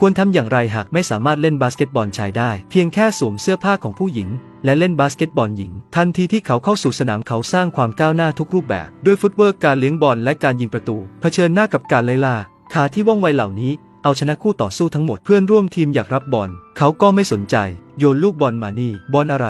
ควรทำอย่างไรหากไม่สามารถเล่นบาสเกตบอลชายได้ เพียงแค่สวมเสื้อผ้าของผู้หญิง และเล่นบาสเกตบอลหญิง ทันทีที่เขาเข้าสู่สนามเขาสร้างความก้าวหน้าทุกรูปแบบ ด้วยฟุตเวิร์กการเลี้ยงบอลและการยิงประตู เผชิญหน้ากับการไล่ล่าขาที่ว่องไวเหล่านี้ เอาชนะคู่ต่อสู้ทั้งหมดเพื่อนร่วมทีมอยากรับบอล เขาก็ไม่สนใจ โยนลูกบอลมานี่ บอลอะไร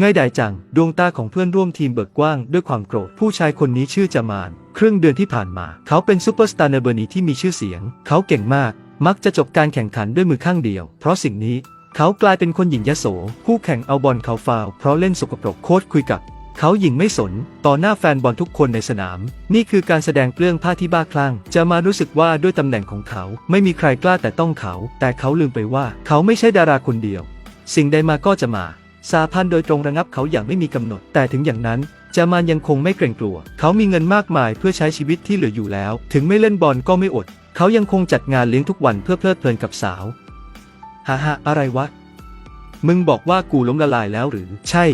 ง่ายดายจัง ดวงตาของเพื่อนร่วมทีมเบิกกว้างด้วยความโกรธผู้ชายคนนี้ชื่อจามาน ครึ่งเดือนที่ผ่านมา เขาเป็นซูเปอร์สตาร์ในเบอร์นี้ที่มีชื่อเสียง เขาเก่งมาก มักจะจบการแข่งขันด้วยมือข้างเดียว เพราะสิ่งนี้ เขากลายเป็นคนหญิงยโสคู่แข่งเอาบอลเขาฟาวเพราะเล่นสกปรกโค้ชคุยกับ เขาหญิงไม่สน ต่อหน้าแฟนบอลทุกคนในสนาม นี่คือการแสดงเปลื้องผ้าที่บ้าคลั่ง จะมารู้สึกว่าด้วยตำแหน่งของเขา ไม่มีใครกล้าแต่ต้องเขา แต่เขาลืมไปว่า เขาไม่ใช่ดาราคนเดียว สิ่งใดมาก็จะมาสาพันธ์โดยตรงระงับเขาอย่างไม่มีกำหนด แต่ถึงอย่างนั้น จามานยังคงไม่เกรงกลัว เขามีเงินมากมายเพื่อใช้ชีวิตที่เหลืออยู่แล้ว ถึงไม่เล่นบอลก็ไม่อด เขายังคงจัดงานเลี้ยงทุกวันเพื่อเพลิดเพลินกับสาวฮ่าฮ่าอะไรวะ มึงบอกว่ากูล้มละลายแล้วหรือ ใช่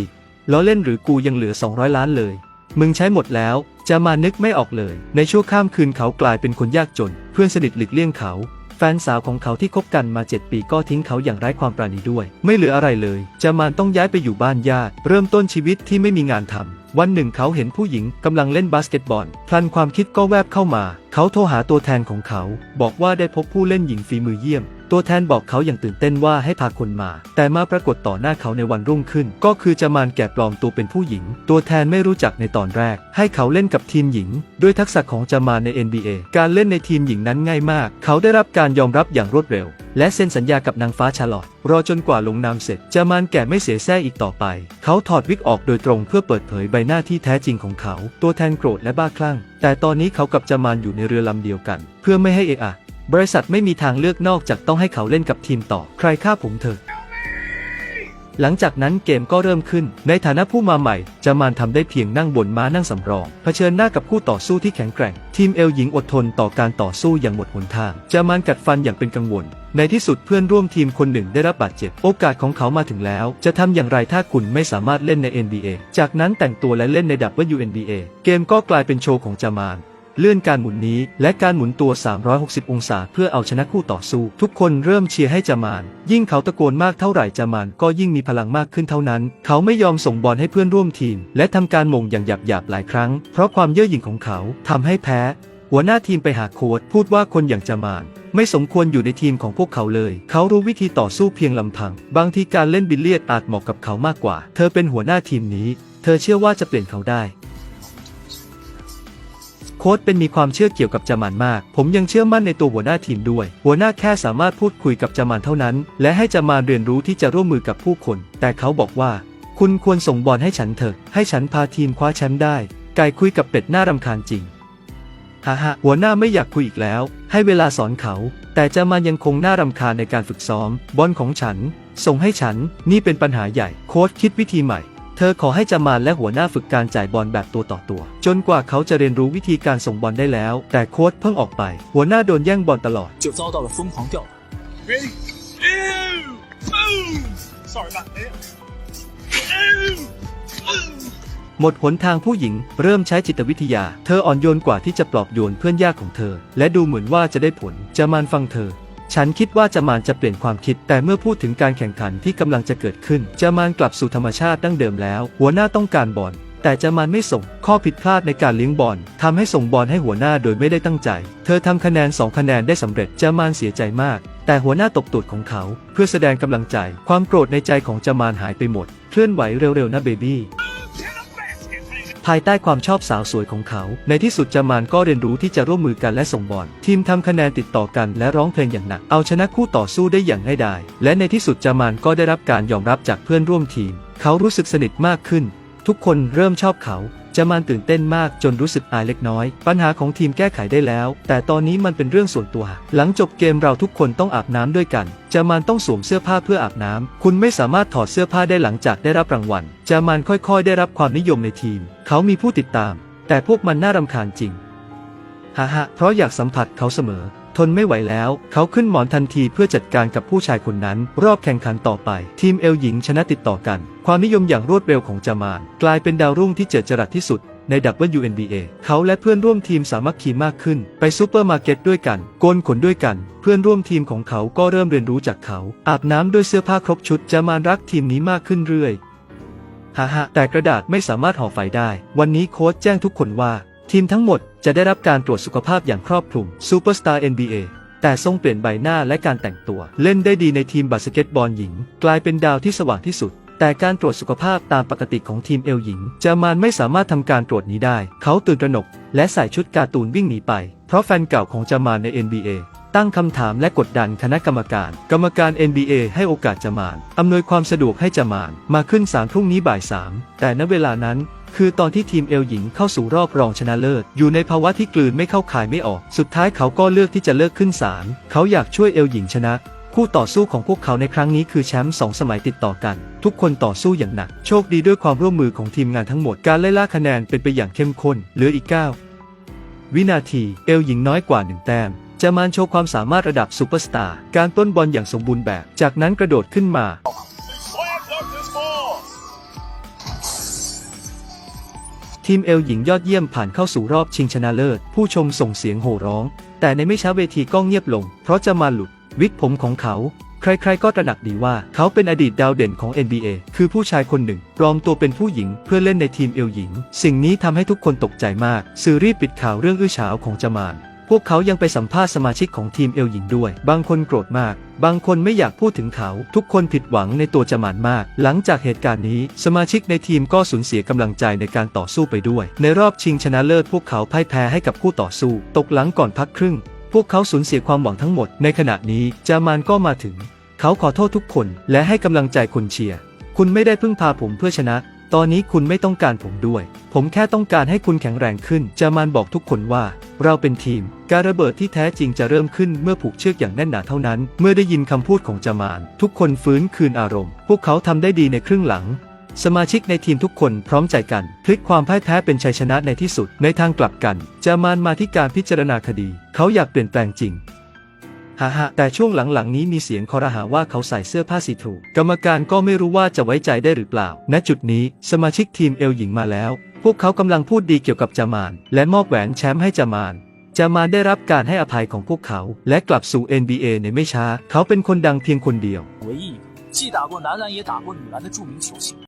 แล้อเล่นหรือกูยังเหลือ 200 ล้านเลย มึงใช้หมดแล้วจะมานึกไม่ออกเลย ในชั่วข้ามคืนเขากลายเป็นคนยากจน เพื่อนสนิทหลีกเลี่ยงเขา แฟนสาวของเขาที่คบกันมา 7 ปีก็ทิ้งเขาอย่างไร้ความปราณีด้วย ไม่เหลืออะไรเลย จามานต้องย้ายไปอยู่บ้านญาติ เริ่มต้นชีวิตที่ไม่มีงานทำ วันหนึ่งเขาเห็นผู้หญิงกำลังเล่นบาสเกตบอล พลันความคิดก็แวบเข้ามา เขาโทรหาตัวแทนของเขา บอกว่าได้พบผู้เล่นหญิงฝีมือเยี่ยม ตัวแทนบอกเขาอย่างตื่นเต้นว่าให้พาคนมา แต่มาปรากฏต่อหน้าเขาในวันรุ่งขึ้น ก็คือจามานแก่ปลอมตัวเป็นผู้หญิง ตัวแทนไม่รู้จักในตอนแรก ให้เขาเล่นกับทีมหญิง ด้วยทักษะของจามานใน NBA การเล่นในทีมหญิงนั้นง่ายมาก เขาได้รับการยอมรับอย่างรวดเร็ว และเซ็นสัญญากับนางฟ้าชาลอตรอจนกว่าลงนามเสร็จ จามานแก่ไม่เสียแซ่อีกต่อไป เขาถอดวิกออกโดยตรงเพื่อเปิดเผยใบหน้าที่แท้จริงของเขา ตัวแทนโกรธและบ้าคลั่ง แต่ตอนนี้เขากับจามานอยู่ในเรือลำเดียวกัน เพื่อไม่ให้เอะอะ บริษัทไม่มีทางเลือกนอกจากต้องให้เขาเล่นกับทีมต่อ ใครฆ่าผมเถอะ หลังจากนั้นเกมก็เริ่มขึ้น ในฐานะผู้มาใหม่จามานทำได้เพียงนั่งบนม้านั่งสำรอง เผชิญหน้ากับคู่ต่อสู้ที่แข็งแกร่ง ทีมเอลหญิงอดทนต่อการต่อสู้อย่างหมดหนทางจามานกัดฟันอย่างเป็นกังวล ในที่สุดเพื่อนร่วมทีมคนหนึ่งได้รับบาดเจ็บ โอกาสของเขามาถึงแล้ว จะทำอย่างไรถ้าคุณไม่สามารถเล่นใน NBA จากนั้นแต่งตัวและเล่นใน WNBA เกมก็กลายเป็นโชว์ของจามาน เลื่อนการหมุนนี้ และการหมุนตัว 360 องศา เพื่อเอาชนะคู่ต่อสู้ ทุกคนเริ่มเชียร์ให้จามาน ยิ่งเขาตะโกนมากเท่าไหร่จามานก็ยิ่งมีพลังมากขึ้นเท่านั้น เขาไม่ยอมส่งบอลให้เพื่อนร่วมทีม และทำการหม่งอย่างหยาบๆหลายครั้ง เพราะความเย่อหยิ่งของเขาทำให้แพ้ หัวหน้าทีมไปหาโค้ชพูดว่าคนอย่างจามานไม่สมควรอยู่ในทีมของพวกเขาเลย เขารู้วิธีต่อสู้เพียงลำพัง บางทีการเล่นบิลเลียดอาจเหมาะกับเขามากกว่า เธอเป็นหัวหน้าทีมนี้ เธอเชื่อว่าจะเปลี่ยนเขาได้ โค้ชเป็นมีความเชื่อเกี่ยวกับจามานมาก ผมยังเชื่อมั่นในตัวหัวหน้าทีมด้วย หัวหน้าแค่สามารถพูดคุยกับจามานเท่านั้น และให้จามานเรียนรู้ที่จะร่วมมือกับผู้คน แต่เขาบอกว่า คุณควรส่งบอลให้ฉันเถอะ ให้ฉันพาทีมคว้าแชมป์ได้ ไก่คุยกับเป็ดหน้ารำคาญจริงฮ่าฮ่าหัวหน้าไม่อยากคุยอีกแล้ว ให้เวลาสอนเขา แต่จามานยังคงน่ารำคาญในการฝึกซ้อม บอลของฉัน ส่งให้ฉัน นี่เป็นปัญหาใหญ่ โค้ชคิดวิธีใหม่ เธอขอให้จามานและหัวหน้าฝึกการจ่ายบอลแบบตัวต่อตัว จนกว่าเขาจะเรียนรู้วิธีการส่งบอลได้แล้ว แต่โค้ชเพิ่งออกไป หัวหน้าโดนแย่งบอลตลอด 就遭到了疯狂吊打。 Ready? Ew! Boom! Sorry about that. Ew! Boom! หมดหนทางผู้หญิง เริ่มใช้จิตวิทยา เธออ่อนโยนกว่าที่จะปลอบโยนเพื่อนยากของเธอ และดูเหมือนว่าจะได้ผลจามานฟังเธอ ฉันคิดว่าจามานจะเปลี่ยนความคิด แต่เมื่อพูดถึงการแข่งขันที่กำลังจะเกิดขึ้น จามานกลับสู่ธรรมชาติดั้งเดิมแล้ว หัวหน้าต้องการบอลแต่จามานไม่ส่ง ข้อผิดพลาดในการเลี้ยงบอลทำให้ส่งบอลให้หัวหน้าโดยไม่ได้ตั้งใจ เธอทำคะแนน 2 คะแนนได้สำเร็จจามานเสียใจมาก แต่หัวหน้าตบตูดของเขา เพื่อแสดงกำลังใจ ความโกรธในใจของจามานหายไปหมด เคลื่อนไหวเร็วๆนะเบบี้ ภายใต้ความชอบสาวสวยของเขา ในที่สุดจามานก็เรียนรู้ที่จะร่วมมือกันและส่งบอลทีมทำคะแนนติดต่อกันและร้องเพลงอย่างหนัก เอาชนะคู่ต่อสู้ได้อย่างง่ายดายและในที่สุดจามานก็ได้รับการยอมรับจากเพื่อนร่วมทีม เขารู้สึกสนิทมากขึ้น ทุกคนเริ่มชอบเขา จามานตื่นเต้นมากจนรู้สึกอายเล็กน้อย ปัญหาของทีมแก้ไขได้แล้ว แต่ตอนนี้มันเป็นเรื่องส่วนตัว หลังจบเกมเราทุกคนต้องอาบน้ำด้วยกันจามานต้องสวมเสื้อผ้าเพื่ออาบน้ำคุณไม่สามารถถอดเสื้อผ้าได้หลังจากได้รับรางวัลจามานค่อยๆ ได้รับความนิยมในทีม เขามีผู้ติดตาม แต่พวกมันน่ารำคาญจริงฮ่าฮ่าเพราะอยากสัมผัสเขาเสมอ ทนไม่ไหวแล้ว เขาขึ้นหมอนทันทีเพื่อจัดการกับผู้ชายคนนั้น รอบแข่งขันต่อไป ทีมเอลหญิงชนะติดต่อกัน ความนิยมอย่างรวดเร็วของจามาน กลายเป็นดาวรุ่งที่เจิดจรัสที่สุดใน WNBA เขาและเพื่อนร่วมทีมสามัคคีมากขึ้น ไปซูเปอร์มาร์เก็ตด้วยกัน โกนขนด้วยกัน เพื่อนร่วมทีมของเขาก็เริ่มเรียนรู้จากเขา อาบน้ำด้วยเสื้อผ้าครบชุดจะมานรักทีมนี้มากขึ้นเรื่อยฮ่าฮ่าแต่กระดาษไม่สามารถห่อไฟได้ วันนี้โค้ชแจ้งทุกคนว่า ทีมทั้งหมดจะได้รับการตรวจสุขภาพอย่างครอบคลุมซูเปอร์สตาร์ NBA แต่ทรงเปลี่ยนใบหน้าและการแต่งตัว เล่นได้ดีในทีมบาสเกตบอลหญิง กลายเป็นดาวที่สว่างที่สุด แต่การตรวจสุขภาพตามปกติของทีมเอลหญิงจามานไม่สามารถทำการตรวจนี้ได้ เขาตื่นตระหนก และใส่ชุดการ์ตูนวิ่งหนีไป เพราะแฟนเก่าของจามานใน NBA ตั้งคำถามและกดดันคณะกรรมการ กรรมการ NBA ให้โอกาสจามาน อำนวยความสะดวกให้จามาน มาขึ้นศาลพรุ่งนี้บ่ายสามแต่ณเวลานั้น คือตอนที่ทีมเอลหญิงเข้าสู่รอบรองชนะเลิศ อยู่ในภาวะที่กลืนไม่เข้าขายไม่ออก สุดท้ายเขาก็เลือกที่จะเลิกขึ้นศาลเขาอยากช่วยเอลหญิงชนะคู่ต่อสู้ของพวกเขาในครั้งนี้คือแชมป์สองสมัยติดต่อกัน ทุกคนต่อสู้อย่างหนัก โชคดีด้วยความร่วมมือของทีมงานทั้งหมดการไล่ล่าคะแนนเป็นไปอย่างเข้มข้นเหลืออีก 9 วินาทีเอลหญิงน้อยกว่าหนึ่งแต้มจะมานโชว์ความสามารถระดับซูเปอร์สตาร์การต้นบอลอย่างสมบูรณ์แบบ จากนั้นกระโดดขึ้นมา ทีมเอลหญิงยอดเยี่ยมผ่านเข้าสู่รอบชิงชนะเลิศ ผู้ชมส่งเสียงโห่ร้อง แต่ในไม่ช้าเวทีก็เงียบลง เพราะจะมาหลุด วิกผมของเขา ใครๆก็ตระหนักดีว่าเขาเป็นอดีตดาวเด่นของ NBA คือผู้ชายคนหนึ่ง ปลอมตัวเป็นผู้หญิงเพื่อเล่นในทีมเอลหญิง สิ่งนี้ทำให้ทุกคนตกใจมาก สื่อรีบปิดข่าวเรื่องอื้อฉาวของจามาน พวกเขายังไปสัมภาษณ์สมาชิกของทีมเอลหญิงด้วย บางคนโกรธมาก บางคนไม่อยากพูดถึงเขา ทุกคนผิดหวังในตัวจามานมาก หลังจากเหตุการณ์นี้ สมาชิกในทีมก็สูญเสียกำลังใจในการต่อสู้ไปด้วย ในรอบชิงชนะเลิศพวกเขาพ่ายแพ้ให้กับคู่ต่อสู้ ตกหลังก่อนพักครึ่ง พวกเขาสูญเสียความหวังทั้งหมด ในขณะนี้จามานก็มาถึง เขาขอโทษทุกคน และให้กำลังใจคนเชียร์ คุณไม่ได้พึ่งพาผมเพื่อชนะ ตอนนี้คุณไม่ต้องการผมด้วย ผมแค่ต้องการให้คุณแข็งแรงขึ้น จามานบอกทุกคนว่า เราเป็นทีม การระเบิดที่แท้จริงจะเริ่มขึ้นเมื่อผูกเชือกอย่างแน่นหนาเท่านั้น เมื่อได้ยินคำพูดของจามาน ทุกคนฟื้นคืนอารมณ์ พวกเขาทำได้ดีในครึ่งหลัง สมาชิกในทีมทุกคนพร้อมใจกัน พลิกความพ่ายแพ้เป็นชัยชนะในที่สุด ในทางกลับกัน จามานมาที่การพิจารณาคดี เขาอยากเปลี่ยนแปลงจริง ฮ่าฮแต่ช่วงหลังๆนี้มีเสียงคอรหาว่าเขาใส่เสื้อผ้าสีทรูกรรมการก็ไม่รู้ว่าจะไว้ใจได้หรือเปล่า ณ จุดนี้สมาชิกทีมเอลหญิงมาแล้ว พวกเขากำลังพูดดีเกี่ยวกับจามาน และมอบแหวนแชมป์ให้จามานจามานได้รับการให้อภัยของพวกเขา และกลับสู่ NBA ในไม่ช้า เขาเป็นคนดังเพียงคนเดียว